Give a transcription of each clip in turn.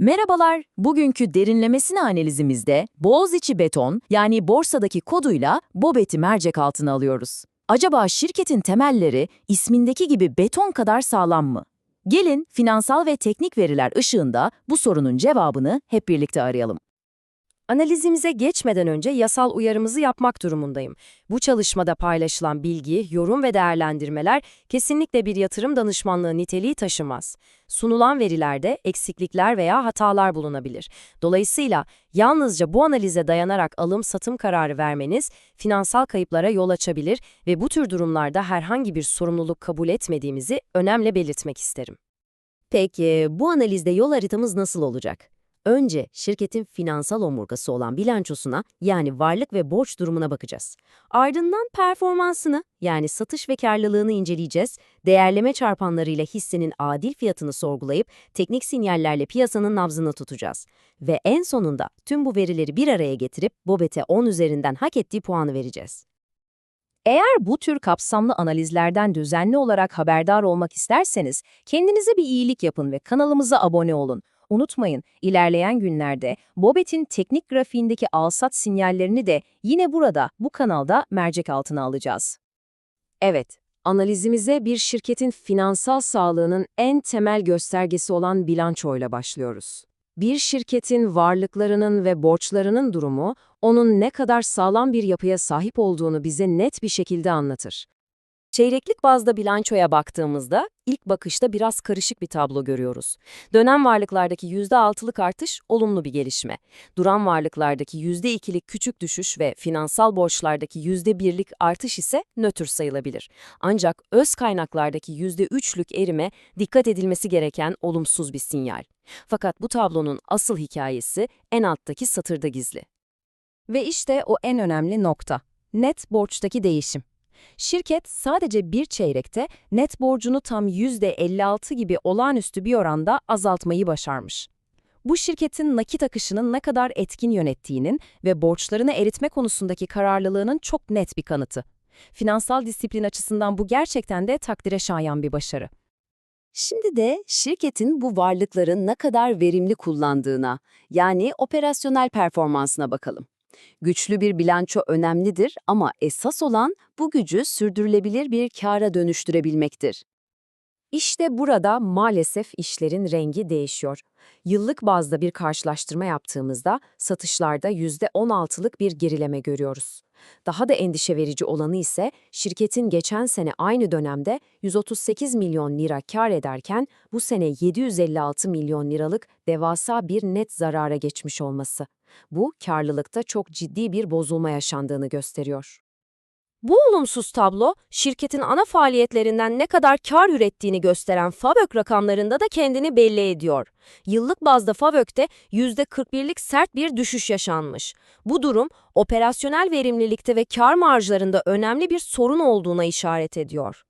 Merhabalar, bugünkü derinlemesine analizimizde Boğaziçi Beton yani borsadaki koduyla BOBET'i mercek altına alıyoruz. Acaba şirketin temelleri ismindeki gibi beton kadar sağlam mı? Gelin finansal ve teknik veriler ışığında bu sorunun cevabını hep birlikte arayalım. Analizimize geçmeden önce yasal uyarımızı yapmak durumundayım. Bu çalışmada paylaşılan bilgi, yorum ve değerlendirmeler kesinlikle bir yatırım danışmanlığı niteliği taşımaz. Sunulan verilerde eksiklikler veya hatalar bulunabilir. Dolayısıyla yalnızca bu analize dayanarak alım-satım kararı vermeniz finansal kayıplara yol açabilir ve bu tür durumlarda herhangi bir sorumluluk kabul etmediğimizi önemli belirtmek isterim. Peki bu analizde yol haritamız nasıl olacak? Önce şirketin finansal omurgası olan bilançosuna yani varlık ve borç durumuna bakacağız. Ardından performansını yani satış ve karlılığını inceleyeceğiz. Değerleme çarpanlarıyla hissenin adil fiyatını sorgulayıp teknik sinyallerle piyasanın nabzını tutacağız. Ve en sonunda tüm bu verileri bir araya getirip Bobet'e 10 üzerinden hak ettiği puanı vereceğiz. Eğer bu tür kapsamlı analizlerden düzenli olarak haberdar olmak isterseniz kendinize bir iyilik yapın ve kanalımıza abone olun. Unutmayın, ilerleyen günlerde Bobet'in teknik grafiğindeki alsat sinyallerini de yine burada, bu kanalda mercek altına alacağız. Evet, analizimize bir şirketin finansal sağlığının en temel göstergesi olan bilançoyla başlıyoruz. Bir şirketin varlıklarının ve borçlarının durumu, onun ne kadar sağlam bir yapıya sahip olduğunu bize net bir şekilde anlatır. Çeyreklik bazda bilançoya baktığımızda ilk bakışta biraz karışık bir tablo görüyoruz. Dönem varlıklardaki %6'lık artış olumlu bir gelişme. Duran varlıklardaki %2'lik küçük düşüş ve finansal borçlardaki %1'lik artış ise nötr sayılabilir. Ancak öz kaynaklardaki %3'lük erime dikkat edilmesi gereken olumsuz bir sinyal. Fakat bu tablonun asıl hikayesi en alttaki satırda gizli. Ve işte o en önemli nokta. Net borçtaki değişim. Şirket sadece bir çeyrekte net borcunu tam %56 gibi olağanüstü bir oranda azaltmayı başarmış. Bu şirketin nakit akışının ne kadar etkin yönettiğinin ve borçlarını eritme konusundaki kararlılığının çok net bir kanıtı. Finansal disiplin açısından bu gerçekten de takdire şayan bir başarı. Şimdi de şirketin bu varlıkları ne kadar verimli kullandığına, yani operasyonel performansına bakalım. Güçlü bir bilanço önemlidir ama esas olan bu gücü sürdürülebilir bir kâra dönüştürebilmektir. İşte burada maalesef işlerin rengi değişiyor. Yıllık bazda bir karşılaştırma yaptığımızda satışlarda %16'lık bir gerileme görüyoruz. Daha da endişe verici olanı ise şirketin geçen sene aynı dönemde 138 milyon lira kar ederken bu sene 756 milyon liralık devasa bir net zarara geçmiş olması. Bu karlılıkta çok ciddi bir bozulma yaşandığını gösteriyor. Bu olumsuz tablo, şirketin ana faaliyetlerinden ne kadar kar ürettiğini gösteren FAVÖK rakamlarında da kendini belli ediyor. Yıllık bazda FAVÖK'te %41'lik sert bir düşüş yaşanmış. Bu durum, operasyonel verimlilikte ve kar marjlarında önemli bir sorun olduğuna işaret ediyor.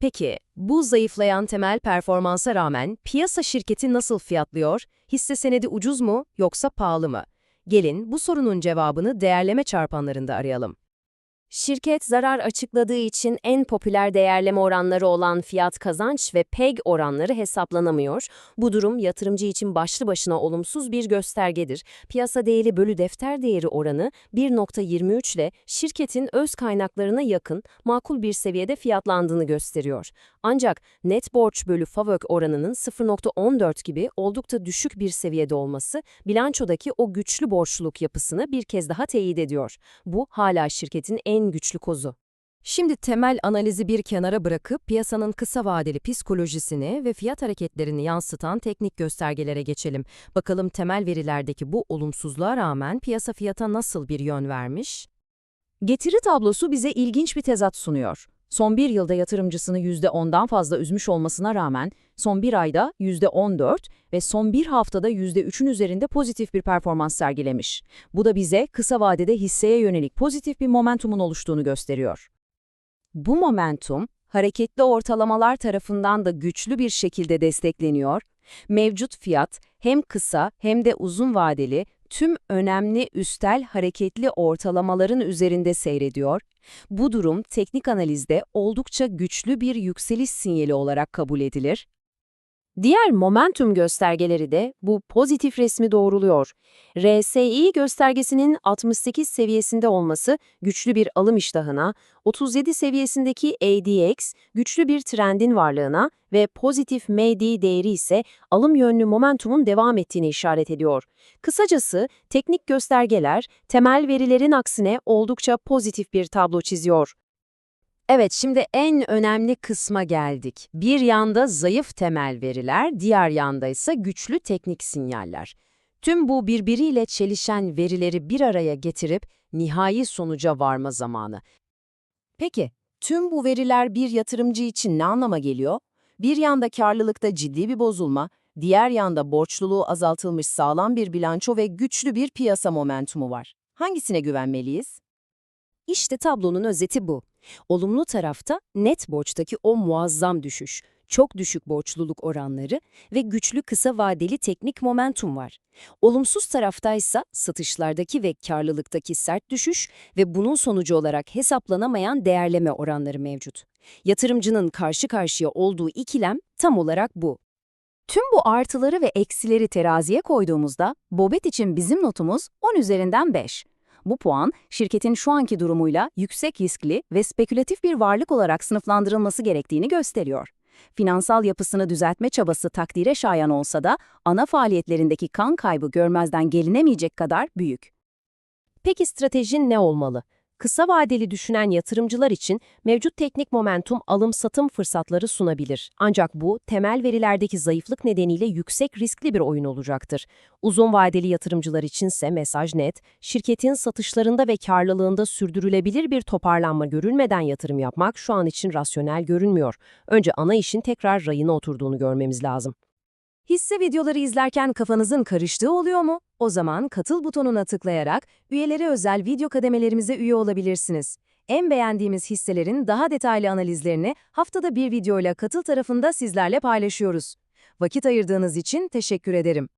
Peki, bu zayıflayan temel performansa rağmen piyasa şirketi nasıl fiyatlıyor? Hisse senedi ucuz mu yoksa pahalı mı? Gelin bu sorunun cevabını değerleme çarpanlarında arayalım. Şirket zarar açıkladığı için en popüler değerleme oranları olan fiyat kazanç ve PEG oranları hesaplanamıyor. Bu durum yatırımcı için başlı başına olumsuz bir göstergedir. Piyasa değeri bölü defter değeri oranı 1.23 ile şirketin öz kaynaklarına yakın, makul bir seviyede fiyatlandığını gösteriyor. Ancak net borç bölü FAVÖK oranının 0.14 gibi oldukça düşük bir seviyede olması bilançodaki o güçlü borçluluk yapısını bir kez daha teyit ediyor. Bu hala şirketin en güçlü kozu. Şimdi temel analizi bir kenara bırakıp piyasanın kısa vadeli psikolojisini ve fiyat hareketlerini yansıtan teknik göstergelere geçelim. Bakalım temel verilerdeki bu olumsuzluğa rağmen piyasa fiyata nasıl bir yön vermiş? Getiri tablosu bize ilginç bir tezat sunuyor. Son bir yılda yatırımcısını %10'dan fazla üzmüş olmasına rağmen son bir ayda %14 ve son bir haftada %3'ün üzerinde pozitif bir performans sergilemiş. Bu da bize kısa vadede hisseye yönelik pozitif bir momentumun oluştuğunu gösteriyor. Bu momentum, hareketli ortalamalar tarafından da güçlü bir şekilde destekleniyor. Mevcut fiyat hem kısa hem de uzun vadeli tüm önemli üstel hareketli ortalamaların üzerinde seyrediyor. Bu durum teknik analizde oldukça güçlü bir yükseliş sinyali olarak kabul edilir. Diğer momentum göstergeleri de bu pozitif resmi doğruluyor. RSI göstergesinin 68 seviyesinde olması güçlü bir alım iştahına, 37 seviyesindeki ADX güçlü bir trendin varlığına ve pozitif MACD değeri ise alım yönlü momentumun devam ettiğini işaret ediyor. Kısacası teknik göstergeler temel verilerin aksine oldukça pozitif bir tablo çiziyor. Evet, şimdi en önemli kısma geldik. Bir yanda zayıf temel veriler, diğer yanda ise güçlü teknik sinyaller. Tüm bu birbiriyle çelişen verileri bir araya getirip nihai sonuca varma zamanı. Peki, tüm bu veriler bir yatırımcı için ne anlama geliyor? Bir yanda karlılıkta ciddi bir bozulma, diğer yanda borçluluğu azaltılmış sağlam bir bilanço ve güçlü bir piyasa momentumu var. Hangisine güvenmeliyiz? İşte tablonun özeti bu. Olumlu tarafta net borçtaki o muazzam düşüş, çok düşük borçluluk oranları ve güçlü kısa vadeli teknik momentum var. Olumsuz taraftaysa satışlardaki ve karlılıktaki sert düşüş ve bunun sonucu olarak hesaplanamayan değerleme oranları mevcut. Yatırımcının karşı karşıya olduğu ikilem tam olarak bu. Tüm bu artıları ve eksileri teraziye koyduğumuzda Bobet için bizim notumuz 10 üzerinden 5. Bu puan, şirketin şu anki durumuyla yüksek riskli ve spekülatif bir varlık olarak sınıflandırılması gerektiğini gösteriyor. Finansal yapısını düzeltme çabası takdire şayan olsa da ana faaliyetlerindeki kan kaybı görmezden gelinemeyecek kadar büyük. Peki stratejin ne olmalı? Kısa vadeli düşünen yatırımcılar için mevcut teknik momentum alım-satım fırsatları sunabilir. Ancak bu, temel verilerdeki zayıflık nedeniyle yüksek riskli bir oyun olacaktır. Uzun vadeli yatırımcılar içinse mesaj net, şirketin satışlarında ve karlılığında sürdürülebilir bir toparlanma görülmeden yatırım yapmak şu an için rasyonel görünmüyor. Önce ana işin tekrar rayına oturduğunu görmemiz lazım. Hisse videoları izlerken kafanızın karıştığı oluyor mu? O zaman katıl butonuna tıklayarak üyelere özel video kademelerimize üye olabilirsiniz. En beğendiğimiz hisselerin daha detaylı analizlerini haftada bir videoyla katıl tarafında sizlerle paylaşıyoruz. Vakit ayırdığınız için teşekkür ederim.